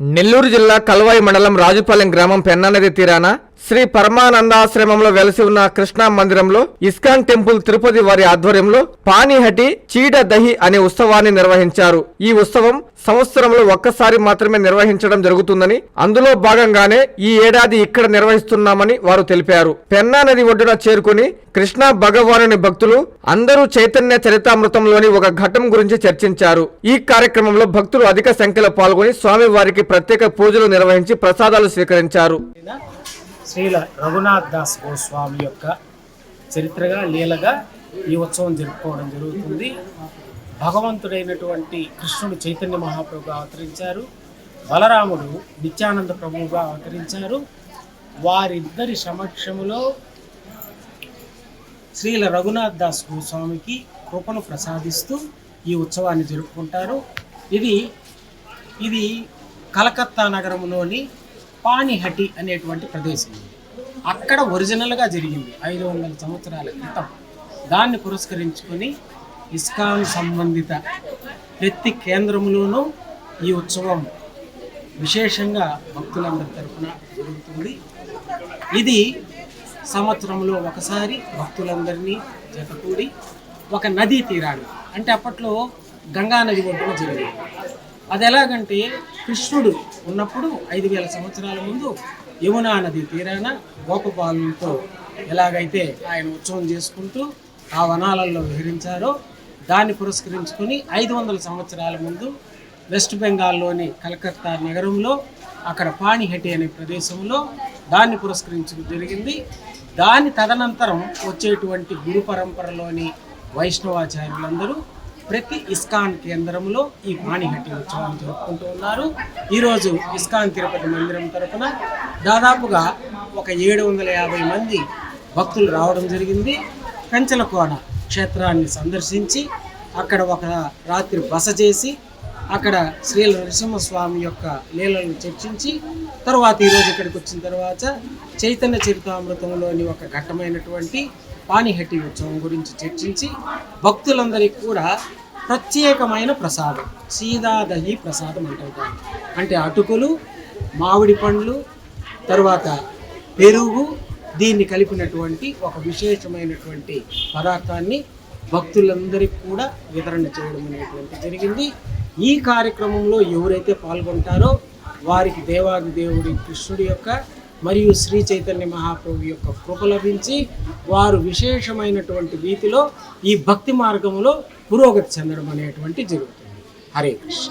నెల్లూరు జిల్లా కల్వాయి మండలం రాజుపాలెం గ్రామం పెన్నానది తీరాన శ్రీ పరమానందాశ్రమంలో వెలసి ఉన్న కృష్ణా మందిరంలో ఇస్కాన్ టెంపుల్ తిరుపతి వారి ఆధ్వర్యంలో పానీహటి చీడ దహి అనే ఉత్సవాన్ని నిర్వహించారు. ఈ ఉత్సవం సంవత్సరంలో ఒక్కసారి మాత్రమే నిర్వహించడం జరుగుతుందని అందులో భాగంగానే ఈ ఏడాది ఇక్కడ నిర్వహిస్తున్నామని వారు తెలిపారు. పెన్నా నది ఒడ్డున చేరుకుని కృష్ణా భగవానుని భక్తులు అందరూ చైతన్య చరితామృతంలోని ఒక ఘటం గురించి చర్చించారు. ఈ కార్యక్రమంలో భక్తులు అధిక సంఖ్యలో పాల్గొని స్వామివారికి ప్రత్యేక పూజలు నిర్వహించి ప్రసాదాలు స్వీకరించారు. శ్రీల రఘునాథ్ దాస్ గోస్వామి యొక్క చరిత్రగా లీలగా ఈ ఉత్సవం జరుపుకోవడం జరుగుతుంది. భగవంతుడైనటువంటి కృష్ణుడు చైతన్య మహాప్రభుగా అవతరించారు. బలరాముడు నిత్యానంద ప్రభువుగా అవతరించారు. వారిద్దరి సమక్షములో శ్రీల రఘునాథ్ దాస్ గోస్వామికి కృపను ప్రసాదిస్తూ ఈ ఉత్సవాన్ని జరుపుకుంటారు. ఇది ఇది కలకత్తా నగరంలోని పానిహటి అనేటువంటి ప్రదేశం అక్కడ ఒరిజినల్గా జరిగింది ఐదు వందల సంవత్సరాల క్రితం. దాన్ని పురస్కరించుకొని ఇస్కాన్ సంబంధిత ప్రతి కేంద్రంలోనూ ఈ ఉత్సవం విశేషంగా భక్తులందరి తరపున జరుగుతుంది. ఇది సంవత్సరంలో ఒకసారి భక్తులందరినీ జతకూడి ఒక నదీ తీరాన్ని అంటే అప్పట్లో గంగా నది ఒడ్డున జరిగింది. అది ఎలాగంటే కృష్ణుడు ఉన్నప్పుడు ఐదు వేల సంవత్సరాల ముందు యమునా నది తీరాన గోపపాలనతో ఎలాగైతే ఆయన ఉత్సవం చేసుకుంటూ ఆ వనాలలో విహరించారో దాన్ని పురస్కరించుకొని ఐదు వందల సంవత్సరాల ముందు వెస్ట్ బెంగాల్లోని కలకత్తా నగరంలో అక్కడ పాణిహటి అనే ప్రదేశంలో దాన్ని పురస్కరించడం జరిగింది. దాని తదనంతరం వచ్చేటువంటి గురు పరంపరలోని వైష్ణవాచార్యులందరూ ప్రతి ఇస్కాన్ కేంద్రంలో ఈ పాణిహట్టి ఉత్సవాన్ని జరుపుకుంటూ ఉన్నారు. ఈరోజు ఇస్కాన్ తిరుపతి మందిరం తరఫున దాదాపుగా ఒక ఏడు వందల యాభై మంది భక్తులు రావడం జరిగింది. పెంచలకోన క్షేత్రాన్ని సందర్శించి అక్కడ ఒక రాత్రి బస చేసి అక్కడ శ్రీ నరసింహస్వామి యొక్క లీలలను చర్చించి తర్వాత ఈరోజు ఇక్కడికి వచ్చిన తర్వాత చైతన్య చరితామృతంలోని ఒక ఘట్టమైనటువంటి పానిహట్టి ఉత్సవం గురించి చర్చించి భక్తులందరికీ కూడా ప్రత్యేకమైన ప్రసాదం సీదాదహి ప్రసాదం అంటారు. అంటే అటుకులు మామిడి పండ్లు తర్వాత పెరుగు దీన్ని కలిపినటువంటి ఒక విశేషమైనటువంటి పదార్థాన్ని భక్తులందరికీ కూడా వితరణ చేయడం అనేటువంటి జరిగింది. ఈ కార్యక్రమంలో ఎవరైతే పాల్గొంటారో వారికి దేవాది దేవుడి కృష్ణుడి యొక్క మరియు శ్రీ చైతన్య మహాప్రభు యొక్క కృప లభించి వారు విశేషమైనటువంటి రీతిలో ఈ భక్తి మార్గంలో పురోగతి చెందడం అనేటువంటి జరుగుతుంది. హరే కృష్ణ.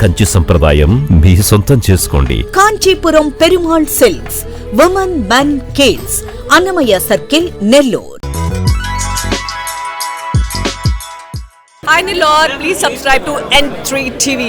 కంచి సంప్రదాయం మీ సొంతం చేసుకోండి. Kanchipuram Perumal silks women men kids Annamayya circle Nellore. Hi Nilor, please subscribe to N3 TV.